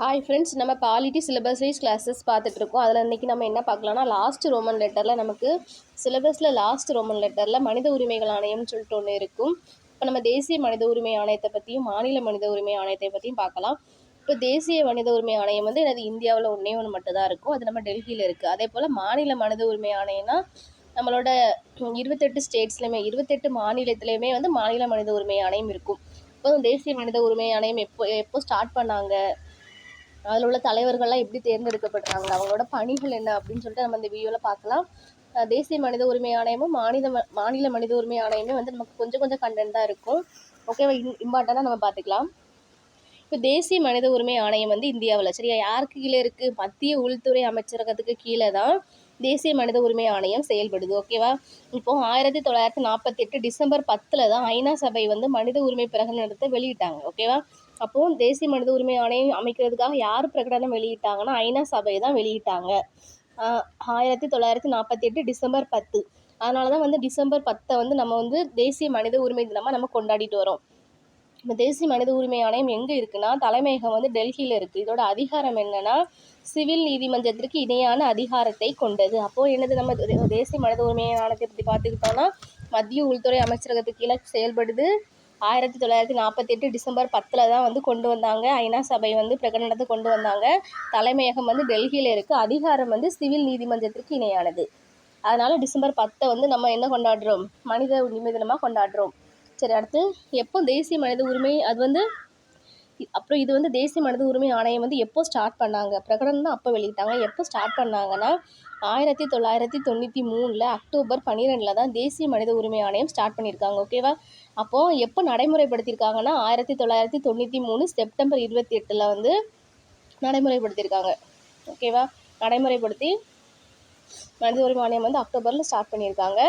Hi friends நம்ம polity syllabus wise classes பார்த்துட்ருக்கோம் அதில் இன்றைக்கி நம்ம என்ன பார்க்கலாம்னா லாஸ்ட் ரோமன் லெட்டரில் நமக்கு சிலபஸில் லாஸ்ட் ரோமன் லெட்டரில் மனித உரிமைகள் ஆணையம்னு சொல்லிட்டு ஒன்று இருக்கும். இப்போ நம்ம தேசிய மனித உரிமை ஆணையத்தை பற்றியும் மாநில மனித உரிமை ஆணையத்தை பற்றியும் பார்க்கலாம். இப்போ தேசிய மனித உரிமை ஆணையம் வந்து எனது இந்தியாவில் ஒன்றே ஒன்று மட்டும்தான் இருக்கும். அது நம்ம டெல்லியில் இருக்குது அதே போல் மாநில மனித உரிமை ஆணையம்னா நம்மளோட இருபத்தெட்டு ஸ்டேட்ஸ்லையுமே இருபத்தெட்டு மாநிலத்திலையுமே வந்து மாநில மனித உரிமை ஆணையம் இருக்கும். இப்போ தேசிய மனித உரிமை ஆணையம் எப்போ எப்போ ஸ்டார்ட் பண்ணாங்க? அதில் உள்ள தலைவர்கள்லாம் எப்படி தேர்ந்தெடுக்கப்படுறாங்க அவங்களோட பணிகள் என்ன அப்படின்னு சொல்லிட்டு நம்ம இந்த வீடியோவில் பார்க்கலாம். தேசிய மனித உரிமை ஆணையமும் மாநில மாநில மனித உரிமை ஆணையமே வந்து நமக்கு கொஞ்சம் கொஞ்சம் கண்டென்ட் தான் இருக்கும். ஓகேவா இம் இம்பார்ட்டண்ட்டாக நம்ம பார்த்துக்கலாம். இப்போ தேசிய மனித உரிமை ஆணையம் வந்து இந்தியாவில் சரியா? யாருக்கு கீழே இருக்குது மத்திய உள்துறை அமைச்சரகத்துக்கு கீழே தான் தேசிய மனித உரிமை ஆணையம் செயல்படுது. ஓகேவா இப்போ ஆயிரத்தி தொள்ளாயிரத்தி நாற்பத்தெட்டு டிசம்பர் பத்தில் தான் ஐநா சபை வந்து மனித உரிமை பிரகடனத்தை வெளியிட்டாங்க. ஓகேவா அப்போ தேசிய மனித உரிமை ஆணையம் அமைக்கிறதுக்காக யார் பிரகடனம் வெளியிட்டாங்கன்னா ஐநா சபை தான் வெளியிட்டாங்க. ஆயிரத்தி தொள்ளாயிரத்தி நாற்பத்தி எட்டு டிசம்பர் பத்து. அதனால தான் வந்து டிசம்பர் பத்தை வந்து நம்ம வந்து தேசிய மனித உரிமை தினமாக நம்ம கொண்டாடிட்டு வரோம். இந்த தேசிய மனித உரிமை ஆணையம் எங்கே இருக்குன்னா தலைமையகம் வந்து டெல்லியில் இருக்குது இதோட அதிகாரம் என்னன்னா சிவில் நீதிமன்றத்திற்கு இணையான அதிகாரத்தை கொண்டது. அப்போது என்னது நம்ம தேசிய மனித உரிமை ஆணையத்தை பற்றி பார்த்துக்கிட்டோம்னா மத்திய உள்துறை அமைச்சரகத்துக்கு கீழே செயல்படுது ஆயிரத்தி தொள்ளாயிரத்தி நாற்பத்தி எட்டு டிசம்பர் பத்தில் தான் வந்து கொண்டு வந்தாங்க. ஐநா சபை வந்து பிரகடனத்தை கொண்டு வந்தாங்க. தலைமையகம் வந்து டெல்லியில் இருக்குது அதிகாரம் வந்து சிவில் நீதிமன்றத்திற்கு இணையானது. அதனால் டிசம்பர் பத்தை வந்து நம்ம என்ன கொண்டாடுறோம்? மனித உரிமை தினமாக கொண்டாடுறோம். சரி அடுத்து எப்போ தேசிய மனித உரிமை அது வந்து அப்புறம் இது வந்து தேசிய மனித உரிமை ஆணையம் வந்து எப்போ ஸ்டார்ட் பண்ணாங்க? பிரகடனம் தான் அப்போ வெளியிட்டாங்க. எப்போ ஸ்டார்ட் பண்ணாங்கன்னா ஆயிரத்தி தொள்ளாயிரத்தி தொண்ணூற்றி மூணில் அக்டோபர் பன்னிரெண்டில் தான் தேசிய மனித உரிமை ஆணையம் ஸ்டார்ட் பண்ணியிருக்காங்க. ஓகேவா அப்போது எப்போ நடைமுறைப்படுத்தியிருக்காங்கன்னா ஆயிரத்தி தொள்ளாயிரத்தி தொண்ணூற்றி மூணு செப்டம்பர் இருபத்தி எட்டில் வந்து நடைமுறைப்படுத்தியிருக்காங்க. ஓகேவா நடைமுறைப்படுத்தி மனித உரிமை ஆணையம் வந்து அக்டோபரில் ஸ்டார்ட் பண்ணியிருக்காங்க.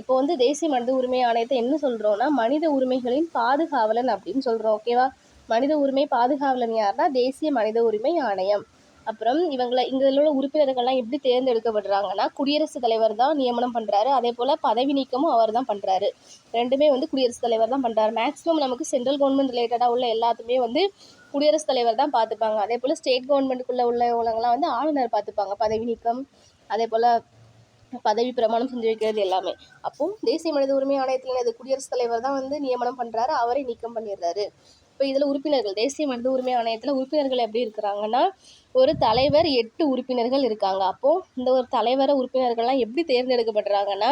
இப்போ வந்து தேசிய மனித உரிமை ஆணையத்தை என்ன சொல்கிறோன்னா மனித உரிமைகளின் பாதுகாவலன் அப்படின்னு சொல்கிறோம் ஓகேவா மனித உரிமை பாதுகாவலன் யாருன்னா தேசிய மனித உரிமை ஆணையம். அப்புறம் இவங்களை இங்கே உள்ள உறுப்பினர்கள்லாம் எப்படி தேர்ந்தெடுக்கப்படுறாங்கன்னா குடியரசுத் தலைவர் தான் நியமனம் பண்ணுறாரு அதே போல் பதவி நீக்கமும் அவர் தான் பண்ணுறாரு ரெண்டுமே வந்து குடியரசுத் தலைவர் தான் பண்ணுறாரு மேக்ஸிமம் நமக்கு சென்ட்ரல் கவர்மெண்ட் ரிலேட்டடாக உள்ள எல்லாத்துமே வந்து குடியரசுத் தலைவர் தான் பார்த்துப்பாங்க அதே போல் ஸ்டேட் கவர்மெண்ட்டுக்குள்ளே உள்ளவங்களாம் வந்து ஆளுநர் பார்த்துப்பாங்க பதவி நீக்கம் அதே போல் பதவி பிரமாணம் செஞ்சு வைக்கிறது எல்லாமே. அப்போ தேசிய மனித உரிமை ஆணையத்தில் இது குடியரசுத் தலைவர் தான் வந்து நியமனம் பண்ணுறாரு அவரை நீக்கம் பண்ணிடுறாரு. இப்போ இதில் உறுப்பினர்கள் தேசிய மனித உரிமை ஆணையத்தில் உறுப்பினர்கள் எப்படி இருக்கிறாங்கன்னா ஒரு தலைவர் எட்டு உறுப்பினர்கள் இருக்காங்க. அப்போது இந்த ஒரு தலைவரை உறுப்பினர்கள்லாம் எப்படி தேர்ந்தெடுக்கப்படுறாங்கன்னா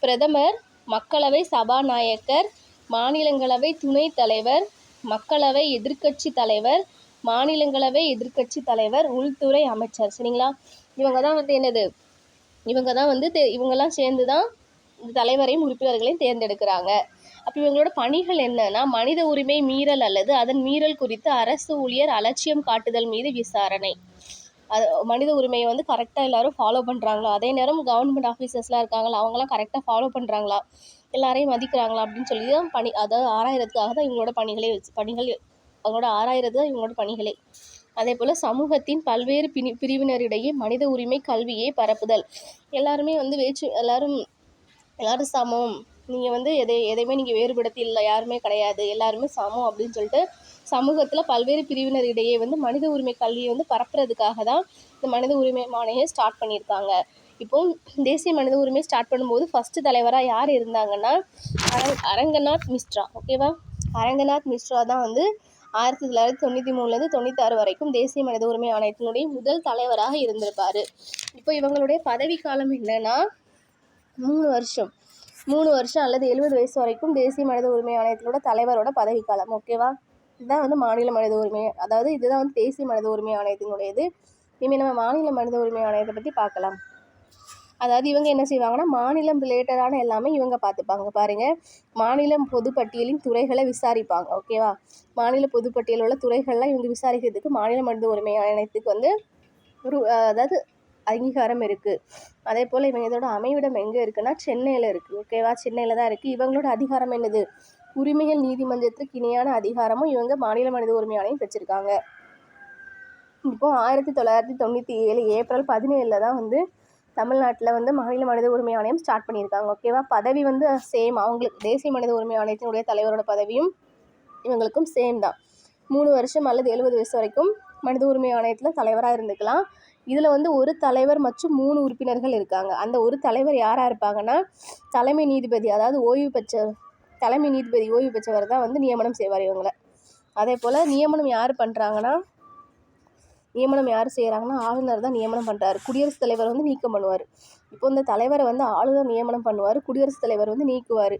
பிரதமர் மக்களவை சபாநாயகர் மாநிலங்களவை துணைத் தலைவர் மக்களவை எதிர்க்கட்சி தலைவர் மாநிலங்களவை எதிர்க்கட்சி தலைவர் உள்துறை அமைச்சர். சரிங்களா? இவங்க தான் வந்து என்னது? இவங்க தான் வந்து தே இவங்கெல்லாம் சேர்ந்து தான் இந்த தலைவரையும் உறுப்பினர்களையும் தேர்ந்தெடுக்கிறாங்க. அப்போ இவங்களோட பணிகள் என்னன்னா மனித உரிமை மீறல் அல்லது அதன் மீறல் குறித்து அரசு ஊழியர் அலட்சியம் காட்டுதல் மீது விசாரணை. அது மனித உரிமையை வந்து கரெக்டாக எல்லாரும் ஃபாலோ பண்ணுறாங்களா அதே நேரம் கவர்மெண்ட் ஆஃபீஸர்ஸ்லாம் இருக்காங்களா? அவங்களாம் கரெக்டாக ஃபாலோ பண்ணுறாங்களா எல்லாரையும் மதிக்கிறாங்களா? அப்படின்னு சொல்லி தான் பணி அதாவது ஆராயறதுக்காக தான் இவங்களோட பணிகளே வச்சு பணிகள் அவங்களோட ஆராயறது தான் இவங்களோட பணிகளே அதே போல் சமூகத்தின் பல்வேறு பிரி பிரிவினரிடையே மனித உரிமை கல்வியை பரப்புதல். எல்லாருமே வந்து வேற்று எல்லாரும் எல்லாரும் சமம். நீங்கள் வந்து எதை எதையுமே நீங்கள் வேறுபடுத்தி இல்லை யாருமே கிடையாது. எல்லாருமே சமம் அப்படின்னு சொல்லிட்டு சமூகத்தில் பல்வேறு பிரிவினரிடையே வந்து மனித உரிமை கல்வியை வந்து பரப்புறதுக்காக தான் இந்த மனித உரிமை மாணையம் ஸ்டார்ட் பண்ணியிருக்காங்க. இப்போ தேசிய மனித உரிமை ஸ்டார்ட் பண்ணும்போது ஃபஸ்ட்டு தலைவராக யார் இருந்தாங்கன்னா அரங் அரங்கநாத் மிஸ்ரா. ஓகேவா அரங்கநாத் மிஸ்ரா தான் வந்து ஆயிரத்தி தொள்ளாயிரத்தி தொண்ணூற்றி மூணுலேருந்து தொண்ணூத்தாறு வரைக்கும் தேசிய மனித உரிமை ஆணையத்தினுடைய முதல் தலைவராக இருந்திருப்பார். இப்போ இவங்களுடைய பதவிக்காலம் என்னன்னா மூணு வருஷம். மூணு வருஷம் அல்லது எழுபது வயசு வரைக்கும் தேசிய மனித உரிமை ஆணையத்தினோட தலைவரோட பதவிக்காலம் ஓகேவா இதுதான் வந்து மாநில மனித உரிமை அதாவது இதுதான் வந்து தேசிய மனித உரிமை ஆணையத்தினுடையது. இனிமேல் நம்ம மாநில மனித உரிமை ஆணையத்தை பற்றி பார்க்கலாம். அதாவது இவங்க என்ன செய்வாங்கன்னா மாநிலம் ரிலேட்டடான எல்லாமே இவங்க பார்த்துப்பாங்க. பாருங்கள் மாநிலம் பொதுப்பட்டியலின் துறைகளை விசாரிப்பாங்க ஓகேவா மாநில பொதுப்பட்டியலில் உள்ள துறைகள்லாம் இவங்க விசாரிக்கிறதுக்கு மாநில மனித உரிமை ஆணையத்துக்கு வந்து ஒரு அதாவது அங்கீகாரம் இருக்குது அதே போல் இவங்க இதோட அமைவிடம் எங்கே இருக்குன்னா சென்னையில் இருக்குது ஓகேவா சென்னையில் தான் இருக்குது இவங்களோட அதிகாரம் என்னது? உரிமைகள் நீதிமன்றத்துக்கு இணையான அதிகாரமும் இவங்க மாநில மனித உரிமை ஆணையம் வச்சுருக்காங்க இப்போ ஆயிரத்தி தொள்ளாயிரத்தி தொண்ணூற்றி ஏழு ஏப்ரல் பதினேழில் தான் வந்து தமிழ்நாட்டில் வந்து மாநில மனித உரிமை ஆணையம் ஸ்டார்ட் பண்ணியிருக்காங்க ஓகேவா பதவி வந்து சேம் அவங்களுக்கு தேசிய மனித உரிமை ஆணையத்தினுடைய தலைவரோட பதவியும் இவங்களுக்கும் சேம் தான். மூணு வருஷம் அல்லது எழுபது வயசு வரைக்கும் மனித உரிமை ஆணையத்தில் தலைவராக இருந்துக்கலாம். இதில் வந்து ஒரு தலைவர் மற்றும் மூணு உறுப்பினர்கள் இருக்காங்க. அந்த ஒரு தலைவர் யாராக இருப்பாங்கன்னா தலைமை நீதிபதி அதாவது ஓய்வு பெற்ற தலைமை நீதிபதி ஓய்வு பெற்றவர் தான் வந்து நியமனம் செய்வார் இவங்களை. அதே போல் நியமனம் யார் பண்ணுறாங்கன்னா நியமனம் யார் செய்கிறாங்கன்னா ஆளுநர் தான் நியமனம் பண்ணுறாரு குடியரசுத் தலைவர் வந்து நீக்கம் பண்ணுவார். இப்போ இந்த தலைவரை வந்து ஆளுநர் நியமனம் பண்ணுவார் குடியரசுத் தலைவர் வந்து நீக்குவார்.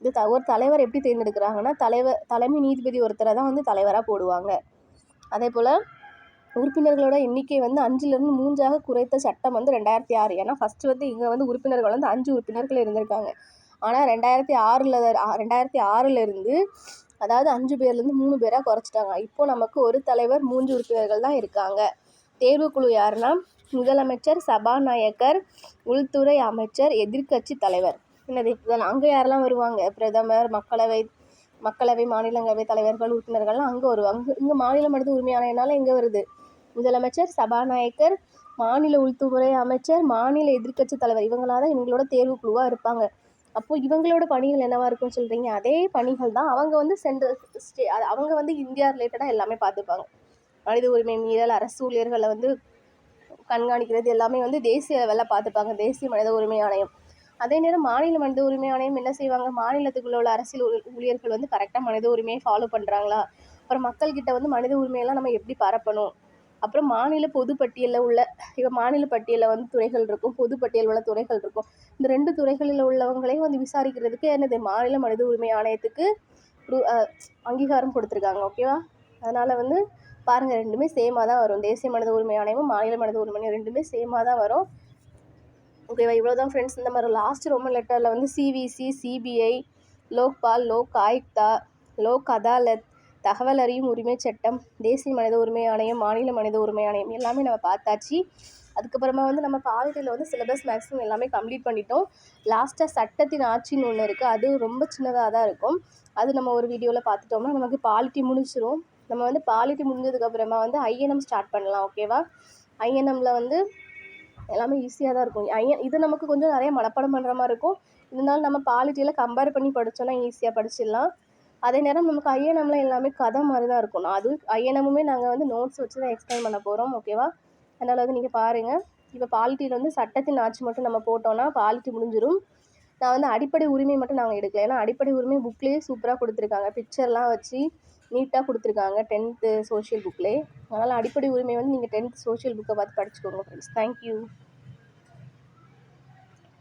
இது த ஒரு தலைவர் எப்படி தேர்ந்தெடுக்கிறாங்கன்னா தலைவர் தலைமை நீதிபதி ஒருத்தரை தான் வந்து தலைவராக போடுவாங்க. அதே போல் உறுப்பினர்களோட எண்ணிக்கை வந்து அஞ்சுலேருந்து மூன்றாக குறைத்த சட்டம் வந்து ரெண்டாயிரத்தி ஆறு. ஏன்னா ஃபஸ்ட்டு வந்து இங்கே வந்து உறுப்பினர்கள் வந்து அஞ்சு உறுப்பினர்கள் இருந்திருக்காங்க. ஆனால் ரெண்டாயிரத்தி ஆறில் ரெண்டாயிரத்தி ஆறிலிருந்து அதாவது அஞ்சு பேர்லேருந்து மூணு பேராக குறைச்சிட்டாங்க. இப்போ நமக்கு ஒரு தலைவர் மூன்று உறுப்பினர்கள் தான் இருக்காங்க. தேர்வுக்குழு யாருன்னா முதலமைச்சர் சபாநாயகர் உள்துறை அமைச்சர் எதிர்க்கட்சி தலைவர். என்னது இதெல்லாம் அங்கே யாரெல்லாம் வருவாங்க? பிரதமர் மக்களவை மக்களவை மாநிலங்களவை தலைவர்கள் உறுப்பினர்கள்லாம் அங்கே வருவாங்க. இங்கே மாநிலம் எடுத்து உரிமை ஆணையனால எங்கே வருது? முதலமைச்சர் சபாநாயகர் மாநில உள்துறை அமைச்சர் மாநில எதிர்க்கட்சி தலைவர். இவங்களாக தான் எங்களோட தேர்வுக்குழுவாக இருப்பாங்க. அப்போது இவங்களோட பணிகள் என்னவா இருக்கும்னு சொல்கிறீங்க அதே பணிகள் தான் அவங்க வந்து சென்ட்ரல் ஸ்டே அவங்க வந்து இந்தியா ரிலேட்டடாக எல்லாமே பார்த்துப்பாங்க. மனித உரிமை மீறல் அரசு ஊழியர்களை வந்து கண்காணிக்கிறது எல்லாமே வந்து தேசிய லெவலில் பார்த்துப்பாங்க. தேசிய மனித உரிமை ஆணையம். அதே நேரம் மாநில மனித உரிமை ஆணையம் என்ன செய்வாங்க? மாநிலத்துக்குள்ள உள்ள அரசியல் ஊழியர்கள் வந்து கரெக்டாக மனித உரிமையை ஃபாலோ பண்ணுறாங்களா அப்புறம் மக்கள்கிட்ட வந்து மனித உரிமையெல்லாம் நம்ம எப்படி பரப்பணும்? அப்புறம் மாநில பொதுப்பட்டியலில் உள்ள இப்போ மாநில பட்டியலில் வந்து துறைகள் இருக்கும் பொதுப்பட்டியல் உள்ள துறைகள் இருக்கும். இந்த ரெண்டு துறைகளில் உள்ளவங்களையும் வந்து விசாரிக்கிறதுக்கு என்னது மாநில மனித உரிமை ஆணையத்துக்கு அங்கீகாரம் கொடுத்துருக்காங்க ஓகேவா அதனால் வந்து பாருங்கள் ரெண்டுமே சேமாக தான் வரும். தேசிய மனித உரிமை ஆணையமும் மாநில மனித உரிமை ஆணையம் ரெண்டுமே சேமாக தான் வரும். ஓகேவா இவ்வளோ தான் ஃப்ரெண்ட்ஸ் இந்த மாதிரி லாஸ்ட் ரொம்ப லெட்டரில் வந்து சிவிசி சிபிஐ லோக்பால் லோக் ஆயுக்தா லோக் அதாலத் தகவல் அறியும் உரிமை சட்டம் தேசிய மனித உரிமை ஆணையம் மாநில மனித உரிமை ஆணையம் எல்லாமே நம்ம பார்த்தாச்சு. அதுக்கப்புறமா வந்து நம்ம பாலிட்டியில் வந்து சிலபஸ் மேக்ஸிமம் எல்லாமே கம்ப்ளீட் பண்ணிட்டோம். லாஸ்ட்டாக சட்டத்தின் ஆட்சின்னு ஒன்று இருக்குது அது ரொம்ப சின்னதாக தான் இருக்கும். அது நம்ம ஒரு வீடியோவில் பார்த்துட்டோம்னா நமக்கு பாலிட்டி முடிச்சிரும் நம்ம வந்து பாலிட்டி முடிஞ்சதுக்கப்புறமா வந்து ஐஎன்எம் ஸ்டார்ட் பண்ணலாம் ஓகேவா ஐஎன்எம்மில் வந்து எல்லாமே ஈஸியாக தான் இருக்கும். ஐஎன் இது நமக்கு கொஞ்சம் நிறைய மனப்பாடம் பண்ணுற மாதிரி இருக்கும். இருந்தாலும் நம்ம பாலிட்டியில் கம்பேர் பண்ணி படித்தோன்னா ஈஸியாக படிச்சிடலாம். அதே நேரம் நமக்கு ஐஎன்எம்ல எல்லாமே கதை மாதிரி தான் இருக்கும் அது ஐஎன்எம்முமே நாங்கள் வந்து நோட்ஸ் வச்சு தான் எக்ஸ்பிளைன் பண்ண போகிறோம் ஓகேவா அதனால் வந்து நீங்கள் பாருங்கள் இப்போ பாலிட்டியில் வந்து சட்டத்தின் ஆட்சி மட்டும் நம்ம போட்டோன்னா பாலிட்டி முடிஞ்சிடும் நான் வந்து அடிப்படை உரிமை மட்டும் நாங்கள் எடுக்கல. ஏன்னா அடிப்படை உரிமை புக்லேயே சூப்பராக கொடுத்துருக்காங்க. பிக்சர்லாம் வச்சு நீட்டாக கொடுத்துருக்காங்க டென்த்து சோஷியல் புக்லேயே அதனால் அடிப்படை உரிமை வந்து நீங்கள் டென்த் சோஷியல் புக்கை பார்த்து படிச்சுக்கோங்க ஃப்ரெண்ட்ஸ் தேங்க்யூ